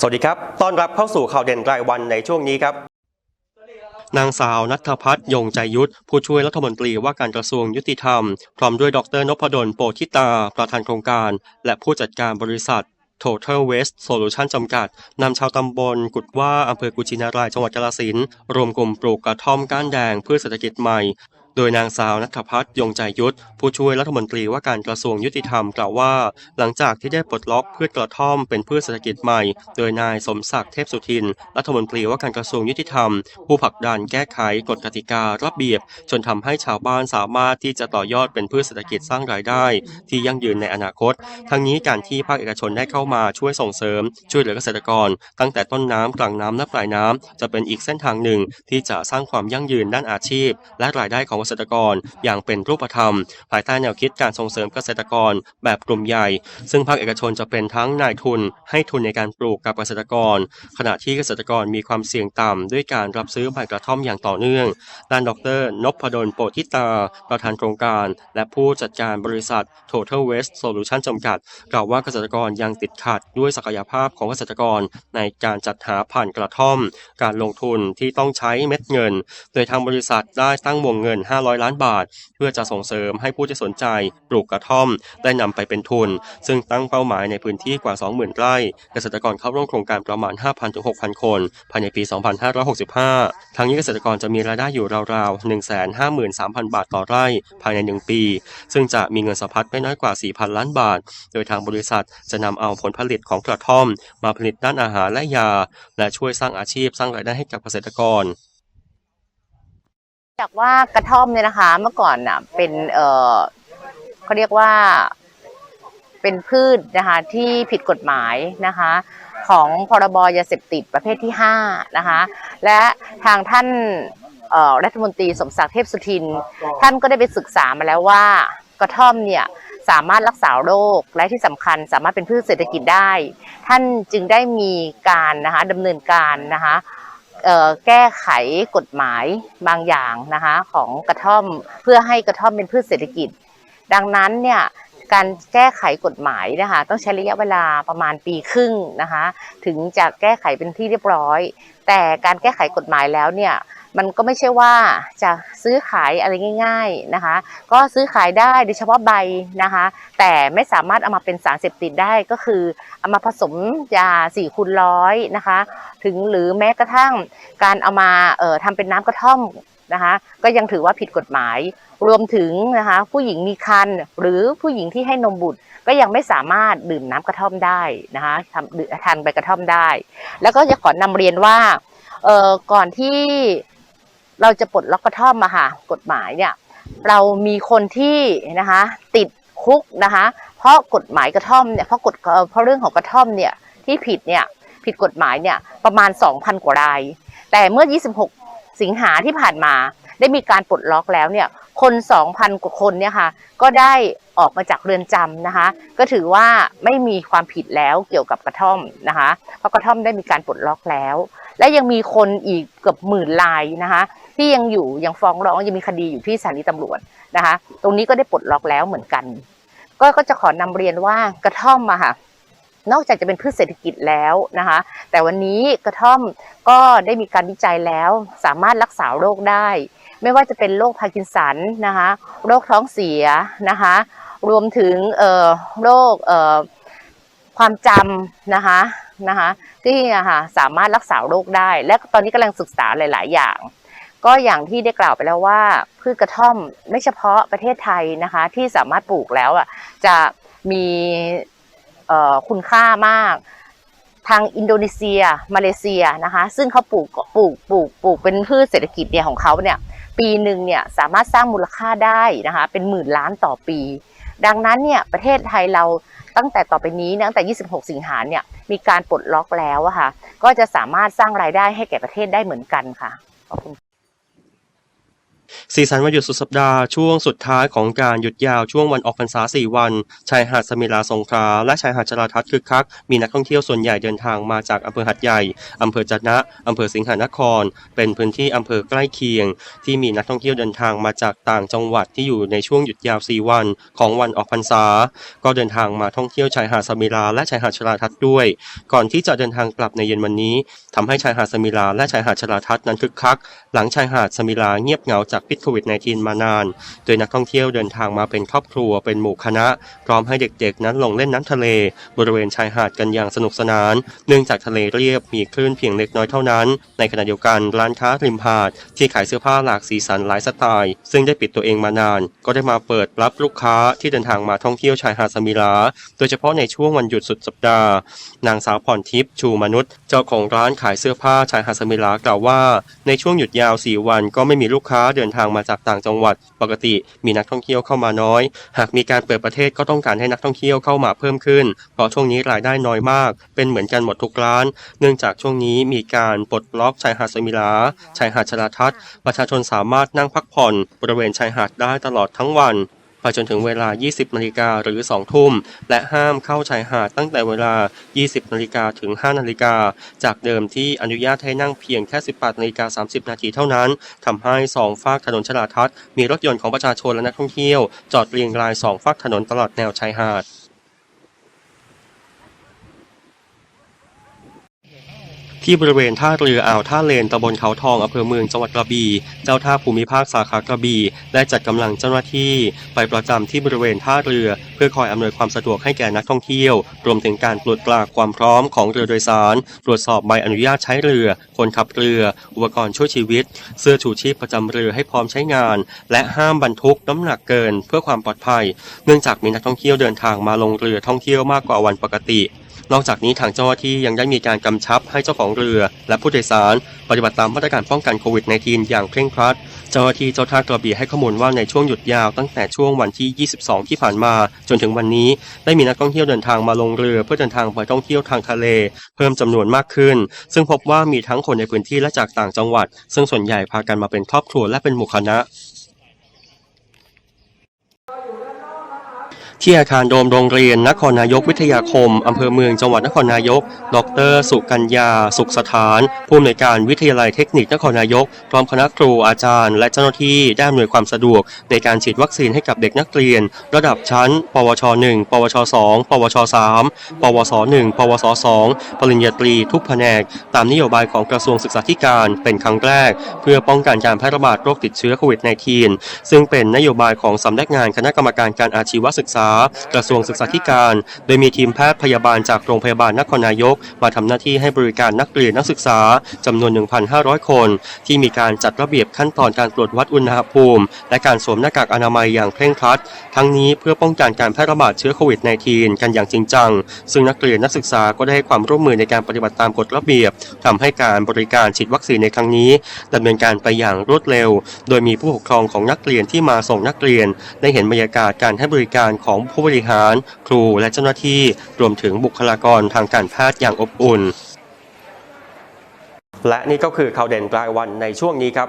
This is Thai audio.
สวัสดีครับ ต้อนรับเข้าสู่ข่าวเด่นรายวันในช่วงนี้ครับ นางสาวนัทพัฒน์ยงใจยุทธ ผู้ช่วยรัฐมนตรีว่าการกระทรวงยุติธรรม พร้อมด้วยดรนพดลโปธิตา ประธานโครงการ และผู้จัดการบริษัท Total Waste Solution จำกัด นำชาวตำบลกุดว่าอำเภอกุชินารายจังหวัดกาฬสินธุ์รวมกลุ่มปลูกกระท่อมก้านแดงเพื่อเศรษฐกิจใหม่ โดยนางสาวนัทพัฒน์ยงใจยุทธผู้ช่วยรัฐมนตรีว่าการกระทรวงยุติธรรมกล่าวว่า หลังจากที่ได้ปลดล็อกพืชกระท่อมเป็นพืชเศรษฐกิจใหม่ โดยนายสมศักดิ์เทพสุทิน รัฐมนตรีว่าการกระทรวงยุติธรรม ผู้ผลักดันแก้ไขกฎกติการะเบียบ จนทำให้ชาวบ้านสามารถที่จะต่อยอดเป็นพืชเศรษฐกิจสร้างรายได้ ที่ยั่งยืนในอนาคต ทั้งนี้การที่ภาคเอกชนได้เข้ามาช่วยส่งเสริม ช่วยเหลือเกษตรกร ตั้งแต่ต้นน้ำกลางน้ำและปลายน้ำจะเป็นอีกเส้นทางหนึ่งที่จะสร้างความยั่งยืนด้านอาชีพ และรายได้ของษตรกรอย่างเป็นรูปธรรม ภายใต้แนวคิดการส่งเสริมเกษตรกรแบบกลุ่มใหญ่ ซึ่งภาคเอกชนจะเป็นทั้งนายทุนให้ทุนในการปลูกกับเกษตรกร ขณะที่เกษตรกรมีความเสี่ยงต่ำด้วยการรับซื้อใบกระท่อมอย่างต่อเนื่อง ด้านดรนพดลโปธิตา ประธานโครงการ และผู้จัดการบริษัท Total Waste Solution จำกัด กล่าวว่าเกษตรกรยังติดขัดด้วยศักยภาพของเกษตรกรในการจัดหาผ่านกระท่อม การลงทุนที่ต้องใช้เม็ดเงิน โดยทางบริษัทได้ตั้งวงเงิน500 ล้านบาท เพื่อจะส่งเสริมให้ผู้ที่สนใจปลูกกระท่อม ได้นำไปเป็นทุน ซึ่งตั้งเป้าหมายในพื้นที่กว่า 20,000 ไร่ เกษตรกรเข้าร่วมโครงการประมาณ 5,000ถึง6,000 คน ภายในปี 2565 ทั้งนี้เกษตรกรจะมีรายได้อยู่ราวๆ 153,000 บาทต่อไร่ ภายใน 1 ปี ซึ่งจะมีเงินสะพัดไม่น้อยกว่า 4,000 ล้านบาท โดยทางบริษัทจะนำเอาผลผลิตของกระท่อม มาผลิตด้านอาหารและยา และช่วยสร้างอาชีพสร้างรายได้ให้กับเกษตรกร จากว่ากระท่อมเนี่ยนะคะ เมื่อก่อนน่ะ เป็นเออเขาเรียกว่าเป็นพืชนะคะ ที่ผิดกฎหมายนะคะ ของพรบยาเสพติดประเภทที่5นะคะ และทางท่านรัฐมนตรีสมศักดิ์เทพสุทิน ท่านก็ได้ไปศึกษามาแล้วว่ากระท่อมเนี่ยสามารถรักษาโรคและที่สำคัญสามารถเป็นพืชเศรษฐกิจได้ ท่านจึงได้มีการนะคะดำเนินการนะคะ แก้ไขกฎหมายบางอย่างนะคะของกระท่อมเพื่อให้กระท่อมเป็นพืชเศรษฐกิจ ดังนั้นเนี่ยการแก้ไขกฎหมายนะคะต้องใช้ระยะเวลาประมาณปีครึ่งนะคะถึงจะแก้ไขเป็นที่เรียบร้อย แต่การแก้ไขกฎหมายแล้วเนี่ย มันก็ไม่ใช่ว่าจะซื้อขายอะไรง่าย ๆนะคะ ก็ซื้อขายได้โดยเฉพาะใบนะคะ แต่ไม่สามารถเอามาเป็นสารเสพติดได้ก็คือเอามาผสมยา4คูณร้อยนะคะ ถึงหรือแม้กระทั่งการเอามาเอ่อทำเป็นน้ำกระท่อมนะคะก็ยังถือว่าผิดกฎหมาย รวมถึงนะคะผู้หญิงมีครรภ์หรือผู้หญิงที่ให้นมบุตร ก็ยังไม่สามารถดื่มน้ำกระท่อมได้นะคะทำทานใบกระท่อมได้ แล้วก็จะขอนำเรียนว่าเอ่อก่อนที่ เราจะปลดล็อกกระท่อมมาค่ะกฎหมายเนี่ยเรามีคนที่นะคะติดคุกนะคะเพราะกฎหมายกระท่อมเนี่ยเพราะกฎเพราะเรื่องของกระท่อมเนี่ยที่ผิดเนี่ยผิดกฎหมายเนี่ยประมาณ 2,000 กว่าราย แต่เมื่อ 26 สิงหาที่ผ่านมาได้มีการปลดล็อกแล้วเนี่ยคน 2,000 กว่าคนเนี่ยค่ะก็ได้ออกมาจากเรือนจำนะคะ ก็ถือว่าไม่มีความผิดแล้วเกี่ยวกับกระท่อมนะคะเพราะกระท่อมได้มีการปลดล็อกแล้ว และยังมีคนอีกเกือบหมื่นรายนะคะ ที่ยังอยู่ยังฟ้องร้องยังมีคดีอยู่ที่สถานีตำรวจนะคะ ตรงนี้ก็ได้ปลดล็อกแล้วเหมือนกัน ก็ก็จะขอนำเรียนว่ากระท่อมอะค่ะ นอกจากจะเป็นพืชเศรษฐกิจแล้วนะคะ แต่วันนี้กระท่อมก็ได้มีการวิจัยแล้ว สามารถรักษาโรคได้ ไม่ว่าจะเป็นโรคพาร์กินสันนะคะ โรคท้องเสียนะคะ รวมถึงเอ่อโรคเอ่อความจำนะคะนะคะที่ะคะสามารถรักษาโรคได้ และตอนนี้กำลังศึกษาหลาย ๆ อย่าง ก็อย่างที่ได้กล่าวไปแล้วว่าพืชกระท่อมไม่เฉพาะประเทศไทยนะคะ ที่สามารถปลูกแล้วอะจะมีคุณค่ามากทางอินโดนีเซีย มาเลเซียนะคะ ซึ่งเขาปลูกปลูกปลูกปลูกเป็นพืชเศรษฐกิจเนี่ยของเขาเนี่ย ปีหนึ่งเนี่ยสามารถสร้างมูลค่าได้นะคะ เป็นหมื่นล้านต่อปี ดังนั้นเนี่ยประเทศไทยเราตั้งแต่ต่อไปนี้ตั้งแต่ 26 สิงหาเนี่ยมีการปลดล็อกแล้วอะค่ะ ก็จะสามารถสร้างรายได้ให้แก่ประเทศได้เหมือนกันค่ะขอบคุณ สีสันวันหยุดสุดสัปดาห์ช่วงสุดท้ายของการหยุดยาวช่วงวันออกพรรษา 4 วัน ชายหาดสมิลาสงขลาและชายหาดจราทัศน์คึกคัก มีนักท่องเที่ยวส่วนใหญ่เดินทางมาจากอำเภอหัดใหญ่อำเภอจะนะอำเภอสิงหานคร เป็นพื้นที่อำเภอใกล้เคียง ที่มีนักท่องเที่ยวเดินทางมาจากต่างจังหวัดที่อยู่ในช่วงหยุดยาว 4 วัน ของวันออกพรรษา ก็เดินทางมาท่องเที่ยวชายหาดสมิลาและชายหาดชราทัศน์ด้วย ก่อนที่จะเดินทางกลับในเย็นวันนี้ทำให้ชายหาดสมิลาและชายหาดชราทัศน์นั้นคึกคัก หลังชายหาดสมิลาเงียบเหงาจากพิษโควิด -19 มานาน โดยนักท่องเที่ยวเดินทางมาเป็นครอบครัวเป็นหมู่คณะ พร้อมให้เด็กๆ นั้นลงเล่นน้ำทะเล บริเวณชายหาดกันอย่างสนุกสนาน เนื่องจากทะเลเรียบมีคลื่นเพียงเล็กน้อยเท่านั้น ในขณะเดียวกันร้านค้าริมหาด ที่ขายเสื้อผ้าหลากสีสันหลายสไตล์ซึ่งได้ปิดตัวเองมานาน ก็ได้มาเปิดรับลูกค้าที่เดินทางมาท่องเที่ยวชายหาดสมิลา โดยเฉพาะในช่วงวันหยุดสุดสัปดาห์ นางสาวพรทิพย์ชูมนุษย์ เจ้าของร้านขายเสื้อผ้าชายหาดสมิลากล่าวว่า ในช่วงหยุดยาว 4 วันก็ไม่มีลูกค้าเดินทางมาจากต่างจังหวัด ปกติมีนักท่องเที่ยวเข้ามาน้อย หากมีการเปิดประเทศก็ต้องการให้นักท่องเที่ยวเข้ามาเพิ่มขึ้น เพราะช่วงนี้รายได้น้อยมาก เป็นเหมือนกันหมดทุกร้าน เนื่องจากช่วงนี้มีการปลดล็อกชายหาดสมิลา ชายหาดชลาทัศน์ประชาชนสามารถนั่งพักผ่อน บริเวณชายหาดได้ตลอดทั้งวัน ไปจนถึงเวลา 20นาฬิกาหรือ 2 ทุ่ม และห้ามเข้าชายหาดตั้งแต่เวลา 20นาฬิกาถึง 5นาฬิกา จากเดิมที่อนุญาตให้นั่งเพียงแค่ 18นาฬิกา30 นาทีเท่านั้นทำให้ 2 ฝากถนนชลาทัศน์มีรถยนต์ของประชาชนและนักท่องเที่ยว จอดเรียงราย 2 ฝากถนนตลอดแนวชายหาด ที่บริเวณท่าเรืออ่าวท่าเลนตำบลเขาทองอำเภอเมืองจังหวัดกระบี่ เจ้าท่าภูมิภาคสาขากระบี่ได้จัดกำลังเจ้าหน้าที่ ไปประจำที่บริเวณท่าเรือ เพื่อคอยอำนวยความสะดวกให้แก่นักท่องเที่ยว รวมถึงการตรวจตราความพร้อมของเรือโดยสาร ตรวจสอบใบอนุญาตใช้เรือ คนขับเรือ อุปกรณ์ช่วยชีวิต เสื้อชูชีพประจำเรือให้พร้อมใช้งาน และห้ามบรรทุกน้ำหนักเกิน เพื่อความปลอดภัย เนื่องจากมีนักท่องเที่ยวเดินทางมาลงเรือท่องเที่ยวมากกว่าวันปกติ นอกจากนี้ทางเจ้าหน้าที่ยังได้มีการกำชับให้เจ้าของเรือ และผู้โดยสาร ปฏิบัติตามมาตรการป้องกันโควิด -19 อย่างเคร่งครัด เจ้าหน้าที่เจ้าท่ากระบี่ให้ข้อมูลว่าในช่วงหยุดยาวตั้งแต่ช่วงวันที่ 22 ที่ผ่านมา จนถึงวันนี้ได้มีนักท่องเที่ยวเดินทางมาลงเรือเพื่อเดินทางไปท่องเที่ยวทางทะเล เพิ่มจำนวนมากขึ้น ซึ่งพบว่ามีทั้งคนในพื้นที่และจากต่างจังหวัด ซึ่งส่วนใหญ่พากันมาเป็นครอบครัวและเป็นหมู่คณะ ที่อาคารโดมโรงเรียนนครนายกวิทยาคม อำเภอเมืองจังหวัดนครนายก ดร สุกัญญา สุขสถาน ผู้อำนวยการวิทยาลัยเทคนิคนครนายก พร้อมคณะครูอาจารย์ และเจ้าหน้าที่ได้อำนวยความสะดวก ในการฉีดวัคซีนให้กับเด็กนักเรียน ระดับชั้น ปวช 1 ปวช 2 ปวช 3 ปวส 1 ปวส 2 ปริญญาตรีทุกแผนก ตามนโยบายของกระทรวงศึกษาธิการเป็นครั้งแรก เพื่อป้องกันการแพร่ระบาดโรคติดเชื้อโควิด -19 ซึ่งเป็นนโยบายของสำนักงานคณะกรรมการการอาชีวศึกษากระทรวงศึกษาธิการ โดยมีทีมแพทย์พยาบาลจากโรงพยาบาลนครนายก มาทำหน้าที่ให้บริการนักเรียนนักศึกษาจำนวน 1,500 คน ที่มีการจัดระเบียบขั้นตอนการตรวจวัดอุณหภูมิ และการสวมหน้ากากอนามัยอย่างเคร่งครัด ทั้งนี้เพื่อป้องกันการแพร่ระบาดเชื้อโควิด -19 กันอย่างจริงจัง ซึ่งนักเรียนนักศึกษาก็ได้ให้ความร่วมมือในการปฏิบัติตามกฎระเบียบทำให้การบริการฉีดวัคซีนในครั้งนี้ดำเนินการไปอย่างรวดเร็ว โดยมีผู้ปกครองของนักเรียนที่มาส่งนักเรียน ได้เห็นบรรยากาศการให้บริการของของผู้บริหาร ครูและเจ้าหน้าที่รวมถึงบุคลากรทางการแพทย์อย่างอบอุ่น และนี่ก็คือข่าวเด่นรายวันในช่วงนี้ครับ